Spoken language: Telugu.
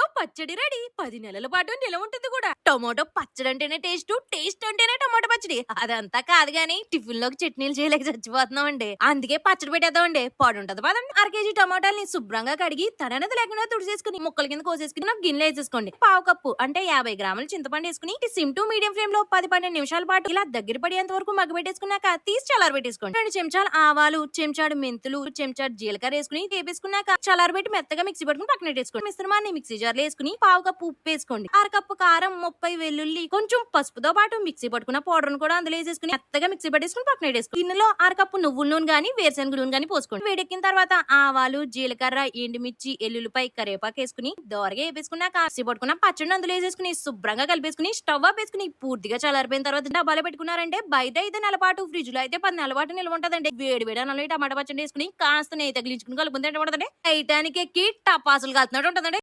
పచ్చడి రెడీ. పది నెలల పాటు నిలవ ఉంటుంది కూడా. టొమాటో పచ్చడి అంటేనే టేస్ట్ టేస్ట్ అంటేనే టొమాటో పచ్చడి. అదంతా కాదు గానీ టిఫిన్లోకి చట్నీలు చేయలేక చచ్చిపోతున్నాం అండి అందుకే పచ్చడి పెట్టేద్దాం అండి పొడి ఉంటది పదండి. అర కేజీ టమాటాలని శుభ్రంగా కడిగి తడనది లేకుండా తుడిచేసుకుని ముక్కల కింద కోసేసుకుని గిన్నె గిన్నెలో వేసేసుకోండి. పావు కప్పు అంటే యాభై గ్రాముల చింతపండు వేసుకుని సిమ్ టు మీడియం ఫ్లేమ్లో పది పన్నెండు నిమిషాల పాటు ఇలా దగ్గర పడేంత వరకు మగ్గబెట్టేసుకున్నాక తీసి చల్లారబెట్టేసుకోండి రెండు చెంచాలు ఆవాలు చెంచాడు మెంతులు చెంచాడు జీలకర్ర వేసుకుని వేపేసుకున్నాక చల్లారబెట్టి మెత్తగా మిక్సీ పట్టుకుని పక్కన పెట్టేసుకోండి. మిశ్రమాన్ని మిక్సీ జార్లో వేసుకుని పావు కప్పు ఉప్పు వేసుకోండి. అర కప్పు కారం ముప్పై వెల్లుల్లి కొంచెం పసుపుతో పాటు మిక్సీ పట్టుకున్న పౌడర్ కూడా అందులో వేసేసుకుని మెత్తగా మిక్సీ పట్టేసుకుని పక్కన వేసుకుని గిన్నెలో అరకప్పు నువ్వుల నూనె గానీ వేరుశనగ నూనె గానీ పోసుకోండి. వేడెక్కిన తర్వాత ఆవాలు జీలకర్ర ఎండుమిర్చి ఎల్లుల్లిపై కరివేపాకు వేసుకుని దోరగా వేపేసుకున్నాక మిక్సీ పట్టుకున్న పచ్చడి అందులో వేసేసుకుని శుభ్రంగా కలిపేసుకుని స్టవ్ వేసుకుని పూర్తిగా చల్లారిపోయిన తర్వాత డబ్బాలో పెట్టుకున్నారంటే బయట అయితే నెల పాటు ఫ్రిడ్జ్లో అయితే పది నెలపాటు నిల్వ ఉంటదండి. వేడి వేడి అన్నంలో టమాటా పచ్చడి వేసుకుని కాస్త నెయ్యి తగిలించుకుని కలుపుకుంటే ఉంటదండి ఐటానికి ఎక్కి టపాసులు కాల్చినట్టు ఉంటుందండి.